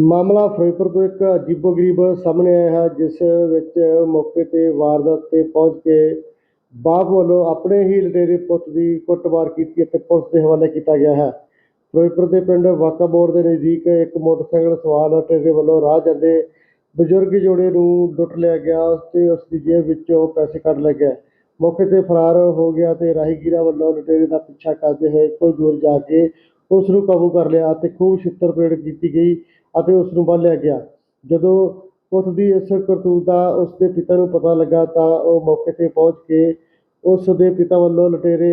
ਮਾਮਲਾ ਫਿਰੋਜ਼ਪੁਰ ਤੋਂ ਇੱਕ ਅਜੀਬੋ-ਗਰੀਬ ਸਾਹਮਣੇ ਆਇਆ ਹੈ, ਜਿਸ ਵਿੱਚ ਮੌਕੇ ਤੇ ਵਾਰਦਾਤ ਤੇ ਪਹੁੰਚ ਕੇ ਬਾਪ ਵੱਲੋਂ ਆਪਣੇ ਹੀ ਲਟੇਰੇ ਪੁੱਤ ਦੀ ਕੁੱਟਮਾਰ ਕੀਤੀ ਅਤੇ ਪੁਲਿਸ ਦੇ ਹਵਾਲੇ ਕੀਤਾ ਗਿਆ ਹੈ। ਫਿਰੋਜ਼ਪੁਰ ਦੇ ਪਿੰਡ ਵਾਕਾ ਮੋੜ ਦੇ ਨਜ਼ਦੀਕ ਇੱਕ ਮੋਟਰਸਾਈਕਲ ਸਵਾਰ ਲਟੇਰੇ ਵੱਲੋਂ ਰਾਹ ਜਾਂਦੇ ਬਜ਼ੁਰਗ ਜੋੜੇ ਨੂੰ ਲੁੱਟ ਲਿਆ ਗਿਆ ਤੇ ਉਸ ਦੀ ਜੇਬ ਵਿੱਚੋਂ ਪੈਸੇ ਕੱਢ ਲਏ ਗਏ। ਮੌਕੇ ਤੇ ਫਰਾਰ ਹੋ ਗਿਆ ਤੇ ਰਾਹੀਗੀਰਾਂ ਵੱਲੋਂ ਲੁਟੇਰੇ ਦਾ ਪਿੱਛਾ ਕਰਦੇ ਹੋਏ ਕੁਝ ਦੂਰ ਜਾ ਕੇ ਉਸ ਨੂੰ ਕਾਬੂ ਕਰ ਲਿਆ ਅਤੇ ਖੂਬ ਛਿੱਤਰ ਪਰੇਡ ਕੀਤੀ ਗਈ ਅਤੇ ਉਸ ਨੂੰ ਬੰਨ੍ਹ ਲਿਆ ਗਿਆ। ਜਦੋਂ ਉਸ ਦੀ ਇਸ ਕਰਤੂਤ ਦਾ ਉਸ ਦੇ ਪਿਤਾ ਨੂੰ ਪਤਾ ਲੱਗਾ ਤਾਂ ਉਹ ਮੌਕੇ ਤੇ ਪਹੁੰਚ ਕੇ ਉਸ ਦੇ ਪਿਤਾ ਵੱਲੋਂ ਲਟੇਰੇ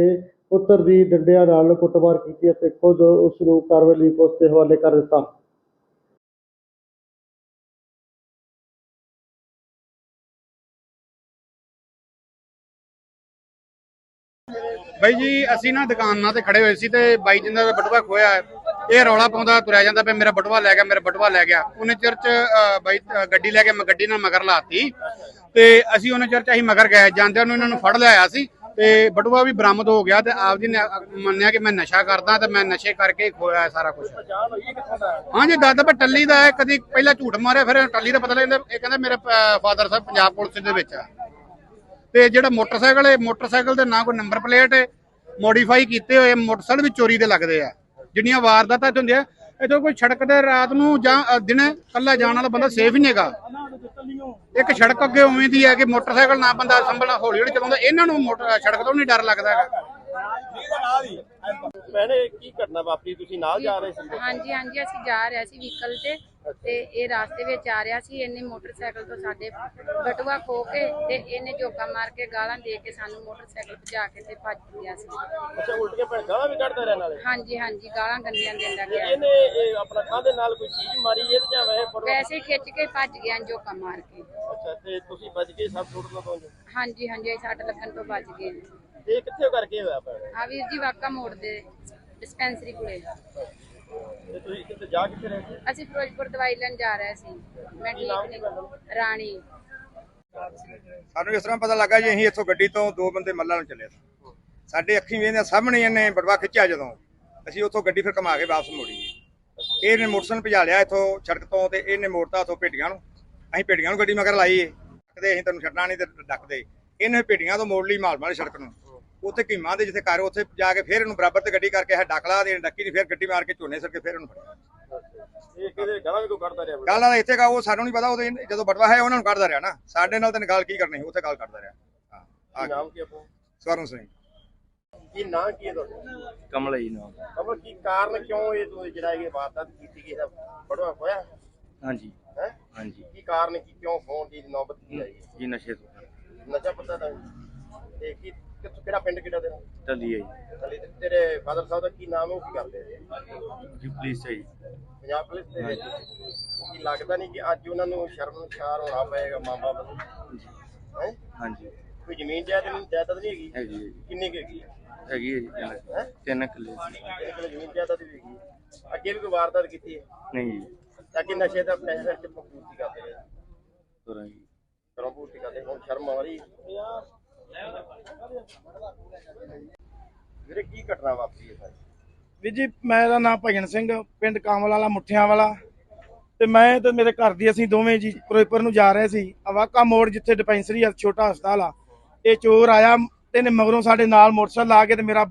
ਪੁੱਤਰ ਦੀ ਡੰਡਿਆਂ ਨਾਲ ਕੁੱਟਮਾਰ ਕੀਤੀ ਅਤੇ ਖੁਦ ਉਸ ਨੂੰ ਕਾਰਵਾਈ ਲਈ ਪੁਲਿਸ ਦੇ ਹਵਾਲੇ ਕਰ ਦਿੱਤਾ। ਬਾਈ ਜੀ ਅਸੀਂ ਨਾ ਦੁਕਾਨਾਂ ਤੇ ਖੜੇ ਹੋਏ ਸੀ ਤੇ ਬਾਈ ਜਿੰਦਾ ਦਾ ਬਟੂਆ ਖੋਇਆ ਹੈ। ਇਹ ਰੌਲਾ ਪਾਉਂਦਾ ਤੁਰਿਆ ਜਾਂਦਾ ਵੀ ਮੇਰਾ ਬਟਵਾ ਲੈ ਗਿਆ ਮੇਰਾ ਬਟਵਾ ਲੈ ਗਿਆ। ਉਹਨੇ ਚਿਰ ਚ ਅ, ਬਾਈ ਅ, ਗੱਡੀ ਲੈ ਕੇ ਮੈਂ ਗੱਡੀ ਨਾਲ ਮਗਰ ਲਾਤੀ। ਤੇ ਅਸੀਂ ਉਹਨੇ ਚਿਰ ਚ ਅਸੀਂ ਮਗਰ ਗਏ ਜਾਂਦਿਆਂ ਨੂੰ ਇਹਨਾਂ ਨੂੰ ਫੜ ਲਿਆਇਆ ਸੀ। ਤੇ ਬਟੂਆ ਵੀ ਬਰਾਮਦ ਹੋ ਗਿਆ ਤੇ ਆਪ ਜੀ ਨੇ ਅ, ਮੰਨਿਆ ਕਿ ਮੈਂ ਨਸ਼ਾ ਕਰਦਾ ਤੇ ਮੈਂ ਨਸ਼ੇ ਕਰਕੇ ਹੀ ਖੋਇਆ ਹੈ ਸਾਰਾ ਕੁਝ ਹਾਂਜੀ ਦਾਦਾ ਪਰ ਟੱਲੀ ਦਾ ਹੈ ਕਦੀ ਪਹਿਲਾਂ ਝੂਠ ਮਾਰਿਆ ਫਿਰ ਟੱਲੀ ਦਾ ਪਤਾ ਲੱਗਦਾ ਇਹ ਕਹਿੰਦਾ ਮੇਰੇ ਫਾਦਰ ਸਾਹਿਬ ਪੰਜਾਬ ਪੁਲਿਸ ਦੇ ਵਿੱਚ ਆ। ਤੇ ਜਿਹੜਾ ਮੋਟਰਸਾਈਕਲ ਹੈ ਮੋਟਰਸਾਈਕਲ ਦੇ ਨਾ ਕੋਈ ਨੰਬਰ ਪਲੇਟ ਹੈ ਮੋਡੀਫਾਈ ਕੀਤੇ ਹੋਏ ਮੋਟਰਸਾਈਕਲ ਵੀ ਚੋਰੀ ਦੇ ਲੱਗਦੇ ਆ। ਜਿਹੜੀਆਂ ਵਾਰਦਾਤਾਂ ਇੱਥੇ ਹੁੰਦੀਆਂ ਇਥੋਂ ਕੋਈ ਸੜਕ ਤੇ ਰਾਤ ਨੂੰ ਜਾਂ ਅ, ਦਿਨੇ ਕੱਲਾ ਜਾਣ ਵਾਲਾ ਬੰਦਾ ਸੇਫ ਹੀ ਨਹੀਂਗਾ ਇੱਕ ਸੜਕ ਅੱਗੇ ਉਵੇਂ ਦੀ ਹੈ ਕਿ ਮੋਟਰਸਾਈਕਲ ਨਾ ਬੰਦਾ ਸੰਭਲਣਾ ਹੌਲੀ ਹੌਲੀ ਚਲਾਉਂਦਾ ਇਹਨਾਂ ਨੂੰ ਮੋਟਰ ਸੜਕ ਤੋਂ ਨਹੀਂ ਡਰ ਲੱਗਦਾ ਹੈਗਾ। ਭੈਣੇ ਕੀ ਘਟਨਾ ਵਾਪਰੀ? ਤੁਸੀਂ ਨਾਲ ਜਾ ਰਹੇ ਸੀ? ਹਾਂਜੀ ਹਾਂਜੀ ਅਸੀਂ ਜਾ ਰਹੇ ਸੀ ਵਹੀਕਲ ਤੇ ਤੇ ਇਹ ਰਾਸਤੇ ਵਿੱਚ ਆ ਰਿਹਾ ਸੀ। ਇਹਨੇ ਮੋਟਰਸਾਈਕਲ ਤੋਂ ਸਾਡੇ ਬਟੂਆ ਖੋ ਕੇ ਤੇ ਇਹਨੇ ਝੋਕਾ ਮਾਰ ਕੇ ਗਾਲਾਂ ਦੇ ਕੇ ਸਾਨੂੰ ਮੋਟਰਸਾਈਕਲ ਭਜਾ ਕੇ ਤੇ ਭੱਜ ਗਿਆ ਸੀ। ਅੱਛਾ ਉਲਟ ਕੇ ਭੈਣ ਗਾਲਾਂ ਵੀ ਕੱਢਦਾ ਰਹਿਣ ਵਾਲੇ? ਹਾਂਜੀ ਹਾਂਜੀ ਗਾਲਾਂ ਗੰਦੀਆਂ ਦਿੰਦਾ ਗਿਆ। ਇਹਨੇ ਇਹ ਆਪਣਾ ਖਾਂਦੇ ਨਾਲ ਕੋਈ ਚੀਜ਼ ਮਾਰੀ ਇਹ ਜਾਂ ਵੈਸੇ ਫੜੋ ਵੈਸੇ ਖਿੱਚ ਕੇ ਭੱਜ ਗਿਆ ਝੋਕਾ ਮਾਰ ਕੇ। ਅੱਛਾ ਤੇ ਤੁਸੀਂ ਬਚ ਗਏ ਸਭ ਛੋੜ ਲੋ ਤੋਂ ਹਾਂਜੀ ਹਾਂਜੀ ਸੱਟ ਲੱਗਣ ਤੋਂ ਬਚ ਗਏ। ਇਹ ਕਿੱਥੇ ਕਰਕੇ ਹੋਇਆ ਭੈਣੇ ਆ ਵੀਰ ਜੀ ਵਾਕਾ ਮੋੜ ਦੇ ਡਿਸਪੈਂਸਰੀ ਕੋਲੇ। ਤੇ ਤੁਸੀਂ ਕਿੱਥੇ ਜਾ ਕਿੱਥੇ ਰਹੇ ਸੀ? ਅਸੀਂ ਫਿਰੋਜ਼ਪੁਰ ਦਵਾਈ ਲੈਣ ਜਾ ਰਹੇ ਸੀ ਮੈਂ ਠੀਕ ਨਹੀਂ ਰਾਣੀ। ਸਾਨੂੰ ਇਸ ਤਰ੍ਹਾਂ ਪਤਾ ਲੱਗਾ ਜੀ ਅਸੀਂ ਇੱਥੋਂ ਗੱਡੀ ਤੋਂ ਦੋ ਬੰਦੇ ਮੱਲਾ ਨੂੰ ਚੱਲੇ ਸੀ। ਸਾਡੇ ਅੱਖੀਂ ਵੇਖਦੇ ਸਾਹਮਣੇ ਇਹਨੇ ਬੜਵਾ ਖਿੱਚਿਆ ਜਦੋਂ। ਅਸੀਂ ਉੱਥੋਂ ਗੱਡੀ ਫਿਰ ਘੁਮਾ ਕੇ ਵਾਪਸ ਮੋੜੀ ਇਹਨੇ ਮੋਟਰਸਾਈਕਲ ਭਜਾ ਲਿਆ ਇੱਥੋਂ ਸੜਕ ਤੋਂ ਤੇ ਇਹਨੇ ਮੋੜਤਾ ਉੱਥੋਂ ਭੇਡੀਆਂ ਨੂੰ। ਅਸੀਂ ਭੇਡੀਆਂ ਨੂੰ ਗੱਡੀ ਮਗਰ ਲਾਈ ਏ। ਡੱਕਦੇ ਅਸੀਂ ਤੈਨੂੰ ਛੱਡਣਾ ਨਹੀਂ ਤੇ ਡੱਕਦੇ। ਇਹਨੇ ਭੇਡੀਆਂ ਤੋਂ ਮੋੜ ਲਈ ਮਾਲ ਸੜਕ ਨੂੰ। ਉੱਥੇ ਕੀਮਾ ਦੇ ਜਿੱਥੇ ਘਰ ਉੱਥੇ ਜਾ ਕੇ ਫਿਰ ਇਹਨੂੰ ਬਰਾਬਰ ਤੇ ਗੱਡੀ ਕਰਕੇ ਹੈ ਡੱਕਲਾ ਦੇ ਡੱਕੀ ਦੀ ਫਿਰ ਗੱਡੀ ਮਾਰ ਕੇ ਝੋਨੇ ਸਰ ਕੇ ਫਿਰ ਇਹਨੂੰ ਫੜਿਆ। ਇਹ ਕਿਹਦੇ ਗਾਲਾਂ ਵੀ ਕੋਈ ਕੱਢਦਾ ਰਿਹਾ ਗੱਲ ਇੱਥੇ ਕਾ ਉਹ ਸਾਨੂੰ ਨਹੀਂ ਪਤਾ ਉਹ ਜਦੋਂ ਬਟਵਾ ਹੈ ਉਹਨਾਂ ਨੂੰ ਕੱਢਦਾ ਰਿਹਾ ਨਾ। ਸਾਡੇ ਨਾਲ ਤਾਂ ਗੱਲ ਕੀ ਕਰਨੀ ਉੱਥੇ ਗੱਲ ਕਰਦਾ ਰਿਹਾ। ਹਾਂ ਕੀ ਆ ਨਾਮ ਕੀ ਆਪੋ ਸਵਰਨ ਸਿੰਘ। ਕੀ ਨਾਂ ਕੀ ਹੈ ਤੁਹਾਡਾ? ਕਮਲ ਜੀ ਨਾਮ। ਕਮਲ ਕੀ ਕਾਰਨ ਕਿਉਂ ਇਹ ਤੁਸੀਂ ਜਿਹੜਾ ਇਹ ਵਾਰਦਾਤ ਕੀਤੀ ਗਈ ਹੈ? ਬੜਵਾ ਹੋਇਆ? ਹਾਂਜੀ। ਹੈ? ਹਾਂਜੀ। ਕੀ ਕਾਰਨ ਕੀ ਕਿਉਂ ਫੋਨ ਦੀ ਨੌਬਤ ਕੀ ਆਈ ਹੈ? ਜੀ ਨਸ਼ੇ ਤੋਂ। ਨਸ਼ਾ ਪਤਾ ਤਾਂ ਤੇ ਕੀ ਕਿੱਥੋਂ ਕਿਹੜਾ ਪਿੰਡ ਕਿਹੜਾ ਤੇਰਾ? ਟੱਲੀ ਹੈ ਜੀ। ਹਲੇ ਤੇ ਤੇਰੇ ਫਾਦਰ ਸਾਹਿਬ ਦਾ ਕੀ ਨਾਮ ਹੈ ਉਹ ਕੀ ਕਰਦੇ ਆ? ਜੀ ਪੁਲਿਸ ਹੈ ਜੀ। ਪੰਜਾਬ ਪੁਲਿਸ ਦੇ ਵਿੱਚ? ਕੀ ਲੱਗਦਾ ਨਹੀਂ ਕਿ ਅੱਜ ਉਹਨਾਂ ਨੂੰ ਸ਼ਰਮਸ਼ਾਰ ਹੋਣਾ ਪਏਗਾ ਮਾਂ ਬਾਪ ਨੂੰ ਹੈ? ਹਾਂਜੀ। ਕੋਈ ਜ਼ਮੀਨ ਜਾਇਦਾਦ ਨਹੀਂ ਜਾਇਦਾਦ ਨਹੀਂ ਹੈਗੀ? ਹੈਗੀ ਹੈ ਜੀ। ਕਿੰਨੀ ਕੁ ਹੈਗੀ? ਹੈ ਹੈਗੀ ਹੈ ਜੀ ਤਿੰਨ ਹੈਂ? ਤਿੰਨ ਕਿੱਲੇ। ਇਹ ਕੋਲ ਜ਼ਮੀਨ ਜਾਇਦਾਦ ਵੀ ਹੈਗੀ ਹੈ। ਅੱਗੇ ਵੀ ਕੋਈ ਵਾਰਦਾਤ ਕੀਤੀ ਹੈ? ਨਹੀਂ ਜੀ। ਤਾਂ ਕਿ ਨਸ਼ੇ ਦਾ ਪੈਸੇ ਤੇ ਪੂਰਤੀ ਕਰਦੇ ਰਹੇ। ਤੁਰਾਂ ਜੀ। ਕਰੋ ਪੂਰਤੀ ਕਰਦੇ ਹੁਣ ਸ਼ਰਮ ਆ ਰਹੀ ਵੀਰੇ, ਕੀ ਘਟਨਾ ਵਾਪਰੀ ਹੈ ਸਾਰੀ? ਵੀਰ ਜੀ ਮੇਰਾ ਨਾਮ ਭਜਨ ਸਿੰਘ, ਪਿੰਡ ਕਾਮਲ ਵਾਲਾ ਮੁੱਠਿਆਂ ਵਾਲਾ ਤੇ ਮੈਂ ਤੇ ਮੇਰੇ ਘਰ ਦੀ ਅਸੀਂ ਦੋਵੇਂ ਜੀ ਫਿਰੋਜ਼ਪੁਰ ਨੂੰ ਜਾ ਰਹੇ ਸੀ। ਅਵਾਕਾ ਮੋੜ ਜਿੱਥੇ ਡਿਪੈਂਸਰੀ ਆ, ਛੋਟਾ ਹਸਪਤਾਲ ਆ। ਇਹ ਚੋਰ ਆਇਆ, ਤੇ ਨੇ ਮਗਰੋਂ ਸਾਡੇ ਨਾਲ ਮੋਟਰਸਾਈਕਲ ਲਾ ਕੇ ਤੇ ਮੇਰਾ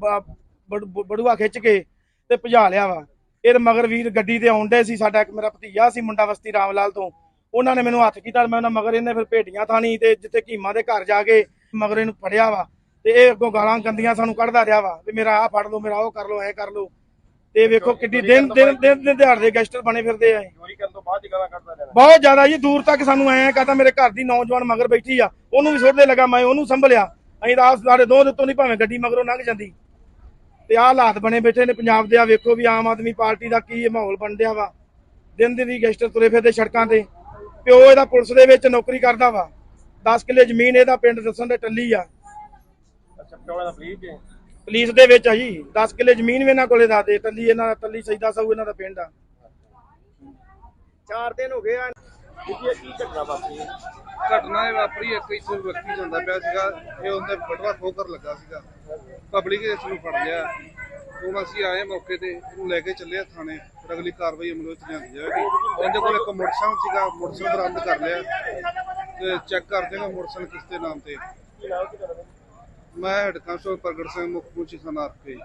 ਬੜੂਆ ਖਿੱਚ ਕੇ ਤੇ ਭਜਾ ਲਿਆ ਵਾ। ਇਹ ਮਗਰ ਵੀਰ ਗੱਡੀ ਤੇ ਆਉਂਦੇ ਸੀ, ਸਾਡਾ ਇੱਕ ਮੇਰਾ ਭਤੀਜਾ ਸੀ, ਮੁੰਡਾ ਵਸਤੀ ਰਾਮ ਲਾਲ ਤੋਂ। ਉਹਨਾਂ ਨੇ ਮੈਨੂੰ ਹੱਥ ਕੀਤਾ ਮੈਂ ਉਹਨਾਂ ਮਗਰ ਇਹਨੇ ਫਿਰ ਭੇਟੀਆਂ ਥਾਣੀ ਤੇ ਜਿੱਥੇ ਕੀਮਾ ਦੇ ਘਰ ਜਾ ਕੇ ਮਗਰ ਇਹਨੂੰ ਫੜਿਆ ਵਾ ਤੇ ਇਹ ਅੱਗੋਂ ਗਾਲਾਂ ਗੰਦੀਆਂ ਸਾਨੂੰ ਕੱਢਦਾ ਰਿਹਾ ਵਾ ਵੀ ਮੇਰਾ ਆਹ ਫੜ ਲਓ ਮੇਰਾ ਉਹ ਕਰ ਲਓ ਐ ਕਰ ਲਓ। ਤੇ ਵੇਖੋ ਕਿੱਡੀ ਦਿਨ ਦਿਨ ਦਿਨ ਦਿਨ ਦਿਹਾੜੇ ਦੇ ਗੈਸਟਰ ਬਣੇ ਫਿਰਦੇ ਆ। ਚੋਰੀ ਕਰਨ ਤੋਂ ਬਾਅਦ ਹੀ ਗਾਲਾਂ ਕੱਢਦਾ ਰਹਿਣਾ ਬਹੁਤ ਜ਼ਿਆਦਾ ਜੀ ਦੂਰ ਤੱਕ ਸਾਨੂੰ ਐਂ ਕਹਤਾ ਮੇਰੇ ਘਰ ਦੀ ਨੌਜਵਾਨ ਮਗਰ ਬੈਠੀ ਆ ਉਹਨੂੰ ਵੀ ਸੁੱਟਦੇ ਲੱਗਾ ਮੈਂ ਉਹਨੂੰ ਸੰਭਲਿਆ। ਅਸੀਂ ਤਾਂ ਸਾਡੇ ਦੋ ਦੇ ਤੋਂ ਨਹੀਂ ਭਾਵੇਂ ਗੱਡੀ ਮਗਰੋਂ ਲੰਘ ਜਾਂਦੀ। ਤੇ ਆਹ ਹਾਲਾਤ ਬਣੇ ਬੈਠੇ ਨੇ ਪੰਜਾਬ ਦੇ ਆ ਵੇਖੋ ਵੀ ਆਮ ਆਦਮੀ ਪਾਰਟੀ ਦਾ ਕੀ ਮਾਹੌਲ ਬਣ ਡਿਆ ਵਾ। ਦਿਨ ਦਿਨ ਹੀ ਗੈਸਟਰ ਤੁਰੇ ਫਿਰਦੇ ਸੜਕਾਂ ਤੇ। ਪਿਓ ਇਹਦਾ ਪੁਲਿਸ ਦੇ ਵਿੱਚ ਨੌਕਰੀ ਕਰਦਾ ਵਾ। 10 ਕਿੱਲੇ ਜ਼ਮੀਨ ਇਹਦਾ ਪਿੰਡ ਦੱਸਣ ਦੇ ਟੱਲੀ ਆ। ਅੱਛਾ ਦਾ ਹੈ ਪੁਲਿਸ ਦੇ ਵਿੱਚ ਆ ਜੀ। 10 ਕਿੱਲੇ ਜ਼ਮੀਨ ਵੀ ਇਹਨਾਂ ਕੋਲੇ ਦੱਸਦੇ ਟੱਲੀ ਇਹਨਾਂ ਦਾ ਟੱਲੀ ਸੈਦਾ ਸਾਊ ਇਹਨਾਂ ਦਾ ਪਿੰਡ ਆ। ਚਾਰ ਦਿਨ ਹੋ ਗਏ ਆ। ਕੀ ਕੀ ਘਟਨਾ ਵਾਪਰੀ? ਹੈ ਘਟਨਾ ਇਹ ਵਾਪਰੀ ਇੱਕ ਇੱਥੇ ਵਿਅਕਤੀ ਜਾਂਦਾ ਪਿਆ ਸੀਗਾ ਇਹ ਉਹਦੇ ਬਟਵਾ ਖੋਕਰ ਲੱਗਾ ਸੀਗਾ। ਪਬਲਿਕ ਇਸ ਨੂੰ ਫੜ ਲਿਆ। ਹੁਣ ਅਸੀਂ ਆਏ ਮੌਕੇ ਤੇ ਇਹਨੂੰ ਲੈ ਕੇ ਚੱਲੇ ਆ ਥਾਣੇ। ਫਿਰ ਅਗਲੀ ਕਾਰਵਾਈ ਅਮਲ ਵਿੱਚ ਲਿਆਂਦੀ ਜਾਵੇਗੀ। ਉਹਦੇ ਕੋਲ ਇੱਕ ਮੋਟਰਸਾਈਕਲ ਸੀਗਾ ਮੋਟਰਸਾਈਕਲ ਬਰਾਮਦ ਕਰ ਲਿਆ। ਤੇ ਚੈੱਕ ਕਰ ਦੇਗਾ ਮੋਟਰਸਾਈਕਲ ਕਿਸ ਦੇ ਨਾਮ ਤੇ। ਮੈਂ ਹੈਡ ਕਾਂਸਟੇਬਲ ਪ੍ਰਗਟ ਸਿੰਘ ਮੁੱਖ ਪੁਲਿਸ ਥਾਣਾ ਆਰਕੇ